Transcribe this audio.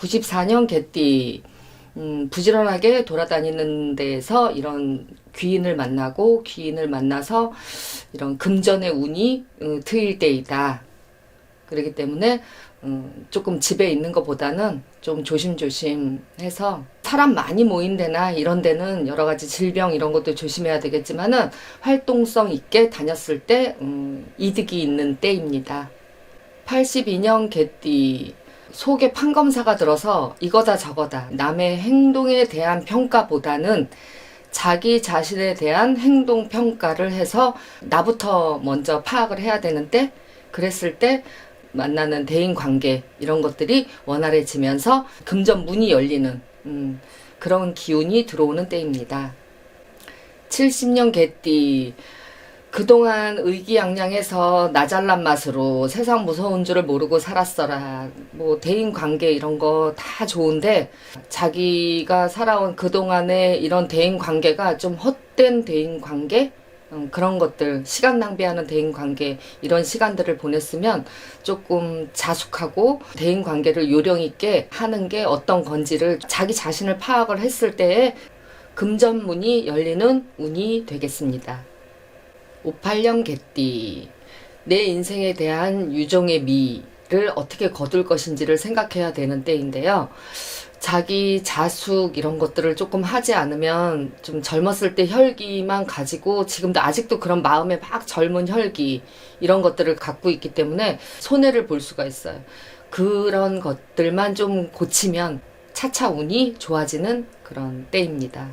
94년 개띠 음, 부지런하게 돌아다니는 데에서 이런 귀인을 만나고 귀인을 만나서 이런 금전의 운이 음, 트일 때이다. 그렇기 때문에 음, 조금 집에 있는 것보다는 좀 조심조심 해서 사람 많이 모인 데나 이런 데는 여러 가지 질병 이런 것도 조심해야 되겠지만은 활동성 있게 다녔을 때 음, 이득이 있는 때입니다. 82년 개띠 속에 판검사가 들어서 이거다 저거다 남의 행동에 대한 평가보다는 자기 자신에 대한 행동 평가를 해서 나부터 먼저 파악을 해야 되는데 그랬을 때 만나는 대인 관계 이런 것들이 원활해지면서 금전 문이 열리는 음, 그런 기운이 들어오는 때입니다. 70년 개띠 그동안 의기양양해서 나 잘난 맛으로 세상 무서운 줄을 모르고 살았어라. 뭐 대인 관계 이런 거 다 좋은데 자기가 살아온 그동안의 이런 대인 관계가 좀 헛된 대인 관계 음, 그런 것들 시간 낭비하는 대인 관계 이런 시간들을 보냈으면 조금 자숙하고 대인 관계를 요령 있게 하는 게 어떤 건지를 자기 자신을 파악을 했을 때에 금전문이 열리는 운이 되겠습니다. 58년 개띠 내 인생에 대한 유종의 미를 어떻게 거둘 것인지를 생각해야 되는 때인데요. 자기 자숙 이런 것들을 조금 하지 않으면 좀 젊었을 때 혈기만 가지고 지금도 아직도 그런 마음에 막 젊은 혈기 이런 것들을 갖고 있기 때문에 손해를 볼 수가 있어요. 그런 것들만 좀 고치면 차차 운이 좋아지는 그런 때입니다.